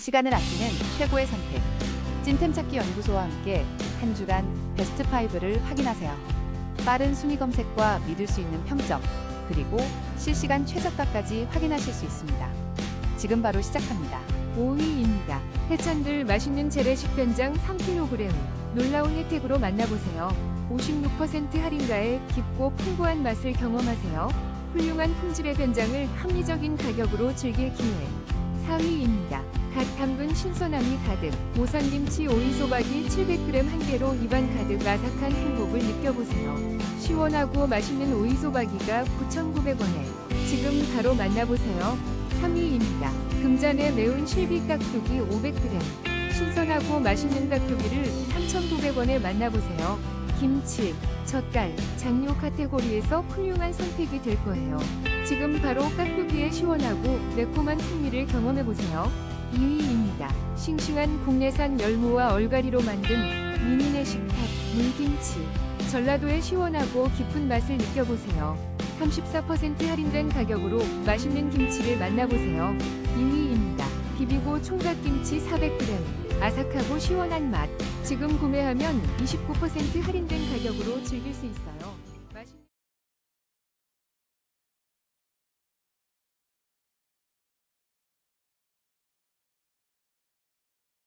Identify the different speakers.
Speaker 1: 시간을 아끼는 최고의 선택. 찐템 찾기 연구소와 함께 한 주간 베스트 5를 확인하세요. 빠른 순위 검색과 믿을 수 있는 평점, 그리고 실시간 최저가까지 확인하실 수 있습니다. 지금 바로 시작합니다.
Speaker 2: 5위입니다. 해찬들 맛있는 재래식 된장 3kg. 놀라운 혜택으로 만나보세요. 56% 할인가에 깊고 풍부한 맛을 경험하세요. 훌륭한 품질의 된장을 합리적인 가격으로 즐길 기회. 4위입니다. 갓 담근 신선함이 가득. 모산김치 오이소박이 700g 한 개로 입안 가득 아삭한 행복을 느껴보세요. 시원하고 맛있는 오이소박이가 9,900원에 지금 바로 만나보세요. 3위입니다. 금잔의 매운 실비 깍두기 500g. 신선하고 맛있는 깍두기를 3,900원에 만나보세요. 김치, 젓갈, 장료 카테고리에서 훌륭한 선택이 될 거예요. 지금 바로 깍두기의 시원하고 매콤한 풍미를 경험해보세요. 2위입니다. 싱싱한 국내산 열무와 얼갈이로 만든 미니네 식탁 물김치. 전라도의 시원하고 깊은 맛을 느껴보세요. 34% 할인된 가격으로 맛있는 김치를 만나보세요. 2위입니다. 비비고 총각김치 400g. 아삭하고 시원한 맛. 지금 구매하면 29% 할인된 가격으로 즐길 수 있어요.